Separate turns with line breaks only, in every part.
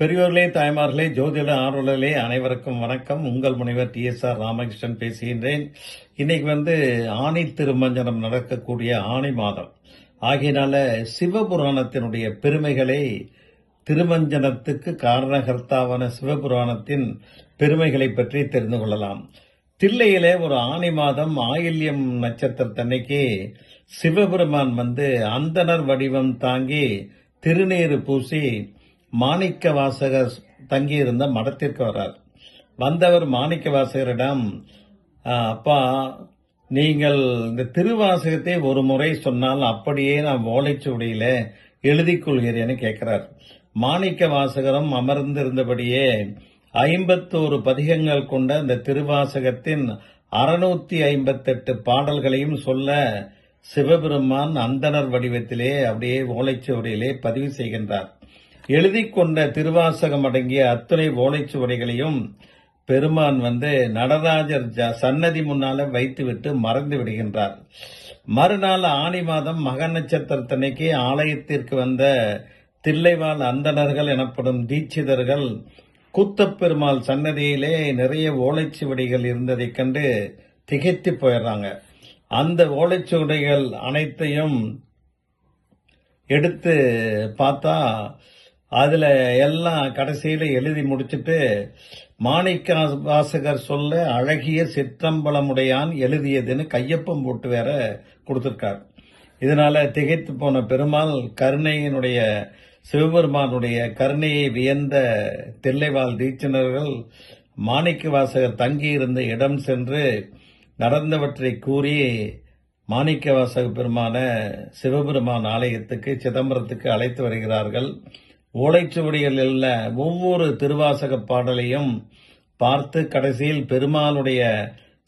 பெரியோர்களே தாய்மார்களே ஜோதிட ஆர்வலர்களே அனைவருக்கும் வணக்கம். உங்கள் முனைவர் டி எஸ் ஆர் ராமகிருஷ்ணன் பேசுகின்றேன். இன்னைக்கு வந்து ஆணி திருமஞ்சனம் நடக்கக்கூடிய ஆணி மாதம். ஆகையினால சிவபுராணத்தினுடைய பெருமைகளை திருமஞ்சனத்துக்கு காரணகர்த்தாவான சிவபுராணத்தின் பெருமைகளை பற்றி தெரிந்து கொள்ளலாம். தில்லையிலே ஒரு ஆணி மாதம் ஆயில்யம் நட்சத்திரத்தன்னைக்கு சிவபெருமான் வந்து அந்தணர் வடிவம் தாங்கி திருநீறு பூசி மாணிக்க வாசகர் தங்கியிருந்த மடத்திற்கு வர்றார். வந்தவர் மாணிக்க வாசகரிடம் அப்பா நீங்கள் இந்த திருவாசகத்தை ஒரு முறை சொன்னால் அப்படியே நான் ஓலைச்சுவடியில எழுதிக் கொள்கிறேன்னு கேட்கிறார். மாணிக்க வாசகரும் அமர்ந்திருந்தபடியே ஐம்பத்தோரு பதிகங்கள் கொண்ட இந்த திருவாசகத்தின் அறுநூத்தி ஐம்பத்தெட்டு பாடல்களையும் சொல்ல சிவபெருமான் அந்தணர் வடிவத்திலே அப்படியே ஓலைச்சுவடியிலே பதிவு செய்கின்றார். எழுதி கொண்ட திருவாசகம் அடங்கிய அத்துணை ஓலைச்சுவடிகளையும் பெருமான் வந்து நடராஜர் சன்னதி முன்னால வைத்துவிட்டு மறந்து விடுகின்றார். மறுநாள் ஆணி மாதம் மக நட்சத்திரத்தன்னைக்கு ஆலயத்திற்கு வந்த தில்லைவாழ் அந்தணர்கள் எனப்படும் தீட்சிதர்கள் கூத்தப்பெருமாள் சன்னதியிலே நிறைய ஓலைச்சுவடிகள் இருந்ததைக் கண்டு திகைத்து போயிடுறாங்க. அந்த ஓலைச்சுவடிகள் அனைத்தையும் எடுத்து பார்த்தா அதில் எல்லாம் கடைசியில் எழுதி முடிச்சிட்டு மாணிக்க வாசகர் சொல்ல அழகிய சிற்றம்பலமுடையான் எழுதியதுன்னு கையொப்பம் போட்டு வேற கொடுத்துருக்கார். இதனால திகைத்து போன பெருமாள் கருணையினுடைய சிவபெருமானுடைய கருணையை வியந்த தில்லைவாழ் தீட்சிணர்கள் மாணிக்க வாசகர் தங்கியிருந்த இடம் சென்று நடந்தவற்றை கூறி மாணிக்க வாசக பெருமான சிவபெருமான் ஆலயத்துக்கு சிதம்பரத்துக்கு அழைத்து வருகிறார்கள். ஓலைச்சுவடிகளில் உள்ள ஒவ்வொரு திருவாசக பாடலையும் பார்த்து கடைசியில் பெருமானுடைய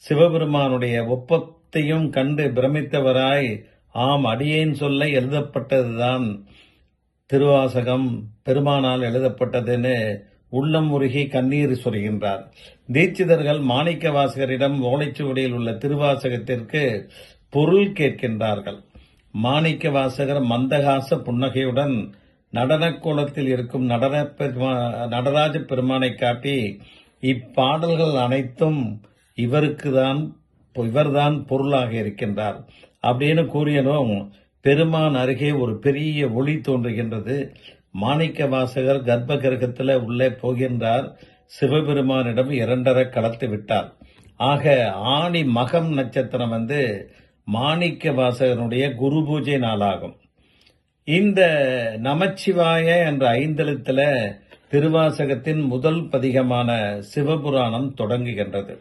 சிவபெருமானுடைய ஒப்பத்தையும் கண்டு பிரமித்தவராய் ஆம் அடியேன் சொல்ல எழுதப்பட்டதுதான் திருவாசகம் பெருமானால் எழுதப்பட்டதுன்னு உள்ளம் உருகி கண்ணீர் சொல்கின்றார் தீட்சிதர்கள் மாணிக்க வாசகரிடம் ஓலைச்சுவடியில் உள்ள திருவாசகத்திற்கு பொருள் கேட்கின்றார்கள். மாணிக்க வாசகர் மந்தகாச புன்னகையுடன் நடனக் கோலத்தில் இருக்கும் நடன பெருமா நடராஜ பெருமானை காட்டி இப்பாடல்கள் அனைத்தும் இவருக்கு தான் இவர்தான் பொருளாக இருக்கின்றார். அப்படின்னு கூறியதும் பெருமான் அருகே ஒரு பெரிய ஒளி தோன்றுகின்றது. மாணிக்க வாசகர் கர்ப்ப கிரகத்தில் உள்ளே போகின்றார். சிவபெருமானிடம் இரண்டரை கலத்து விட்டார். ஆக ஆணி மகம் நட்சத்திரம் வந்து மாணிக்க வாசகனுடைய குரு பூஜை நாளாகும். இந்த நமச்சிவாய என்ற ஐந்தெழுத்துல திருவாசகத்தின் முதல் பதிகமான சிவபுராணம் தொடங்குகின்றது.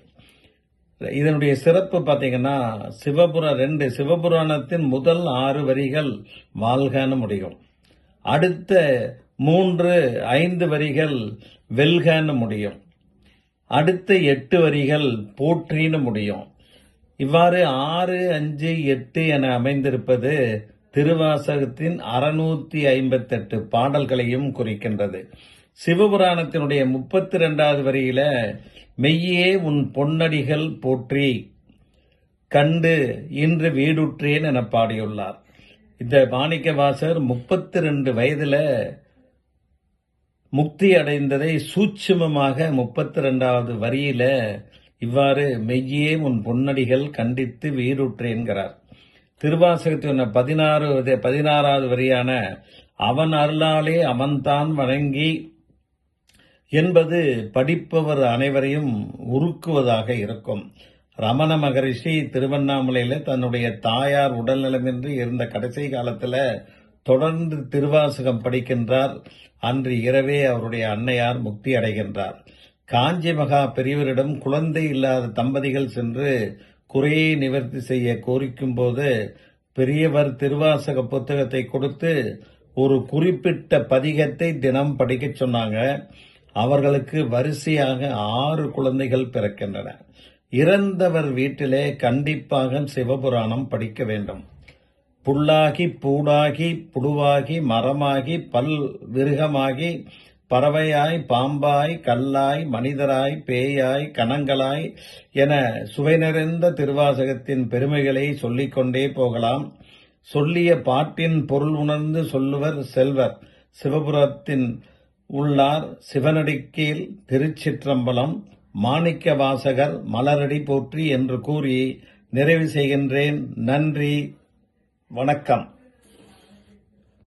இதனுடைய சிறப்பு பார்த்தீங்கன்னா சிவபுர ரெண்டு சிவபுராணத்தின் முதல் ஆறு வரிகள் வாழ்கன்னு முடியும். அடுத்த மூன்று ஐந்து வரிகள் வெல்கன்னு முடியும். அடுத்த எட்டு வரிகள் போற்றின்னு முடியும். இவ்வாறு ஆறு அஞ்சு எட்டு என அமைந்திருப்பது திருவாசகத்தின் அறுநூத்தி ஐம்பத்தெட்டு பாடல்களையும் குறிக்கின்றது. சிவபுராணத்தினுடைய முப்பத்தி ரெண்டாவது வரியில மெய்யே உன் பொன்னடிகள் போற்றி கண்டு இன்று வீடுற்றேன் என பாடியுள்ளார். இந்த மாணிக்கவாசர் முப்பத்தி ரெண்டு வயதுல முக்தி அடைந்ததை சூட்சுமமாக முப்பத்தி ரெண்டாவது வரியில இவ்வாறு மெய்யே உன் பொன்னடிகள் கண்டித்து வீடுற்றேன்கிறார் திருவாசகத்தின் பதினாறு பதினாறாவது வரியான அவன் அருளாலே அவன்தான் வணங்கி என்பது படிப்பவர் அனைவரையும் உருக்குவதாக இருக்கும். ரமண மகரிஷி திருவண்ணாமலையில தன்னுடைய தாயார் உடல்நலமின்றி இருந்த கடைசி காலத்துல தொடர்ந்து திருவாசகம் படிக்கின்றார். அன்று இரவே அவருடைய அன்னையார் முக்தி அடைகின்றார். காஞ்சி மகா பெரியவரிடம் குழந்தை இல்லாத தம்பதிகள் சென்று குறையை நிவர்த்தி செய்ய கோரிக்கும் போது பெரியவர் திருவாசக புத்தகத்தை கொடுத்து ஒரு குறிப்பிட்ட பதிகத்தை தினம் படிக்கச் சொன்னாங்க. அவர்களுக்கு வரிசையாக ஆறு குழந்தைகள் பிறக்கின்றன. இறந்தவர் வீட்டிலே கண்டிப்பாக சிவபுராணம் படிக்க வேண்டும். புல்லாகி பூடாகி புடுவாகி மரமாகி பல் விருகமாகி பறவையாய் பாம்பாய் கல்லாய் மனிதராய் பேயாய் கணங்களாய் என சுவை நிறைந்த திருவாசகத்தின் பெருமைகளை சொல்லிக்கொண்டே போகலாம். சொல்லிய பாட்டின் பொருள் உணர்ந்து சொல்லுவர் செல்வர். சிவபுரத்தின் உள்ளார் சிவனடிக்கீழ் திருச்சிற்றம்பலம். மாணிக்க வாசகர் மலரடி போற்றி என்று கூறி நிறைவு செய்கின்றேன். நன்றி. வணக்கம்.